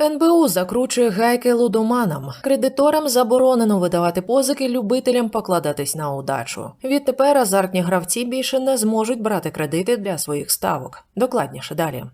НБУ закручує гайки лудоманам. Кредиторам заборонено видавати позики любителям покладатись на удачу. Відтепер азартні гравці більше не зможуть брати кредити для своїх ставок. Докладніше далі.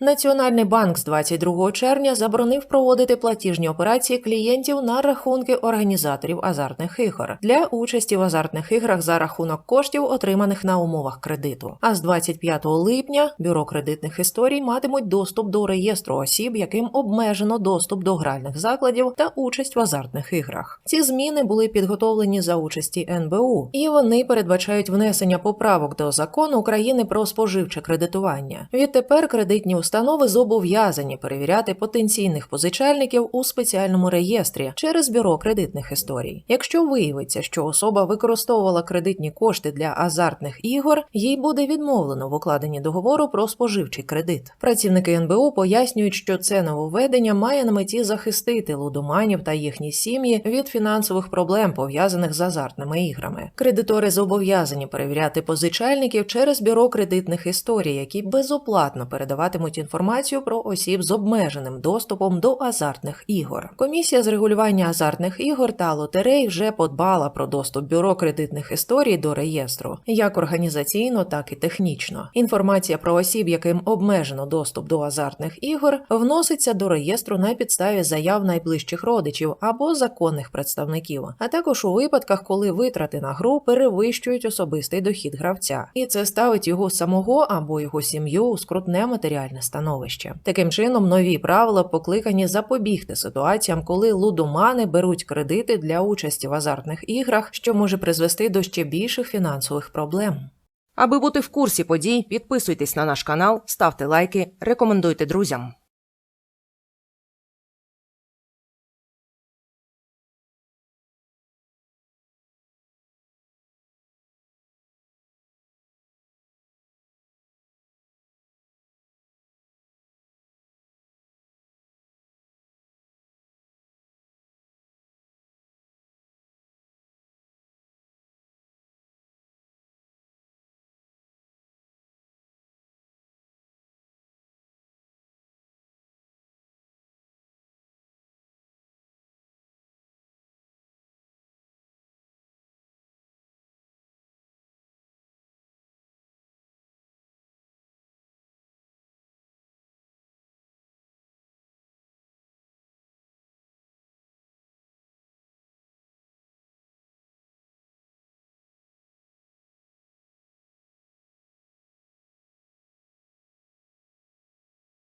Національний банк з 22 червня заборонив проводити платіжні операції клієнтів на рахунки організаторів азартних ігор для участі в азартних іграх за рахунок коштів, отриманих на умовах кредиту. А з 25 липня бюро кредитних історій матимуть доступ до реєстру осіб, яким обмежено доступ до гральних закладів та участь в азартних іграх. Ці зміни були підготовлені за участі НБУ, і вони передбачають внесення поправок до закону України про споживче кредитування. Відтепер кредитні установи зобов'язані перевіряти потенційних позичальників у спеціальному реєстрі через бюро кредитних історій. Якщо виявиться, що особа використовувала кредитні кошти для азартних ігор, їй буде відмовлено в укладенні договору про споживчий кредит. Працівники НБУ пояснюють, що це нововведення має на меті захистити лудоманів та їхні сім'ї від фінансових проблем пов'язаних з азартними іграми. Кредитори зобов'язані перевіряти позичальників через бюро кредитних історій, які безоплатно передаватимуть інформацію про осіб з обмеженим доступом до азартних ігор. Комісія з регулювання азартних ігор та лотерей вже подбала про доступ бюро кредитних історій до реєстру, як організаційно, так і технічно. Інформація про осіб, яким обмежено доступ до азартних ігор, вноситься до реєстру на підставі заяв найближчих родичів або законних представників, а також у випадках, коли витрати на гру перевищують особистий дохід гравця, і це ставить його самого або його сім'ю у скрутне матеріальне становище. Таким чином, нові правила покликані запобігти ситуаціям, коли лудомани беруть кредити для участі в азартних іграх, що може призвести до ще більших фінансових проблем. Аби бути в курсі подій, підписуйтесь на наш канал, ставте лайки, рекомендуйте друзям.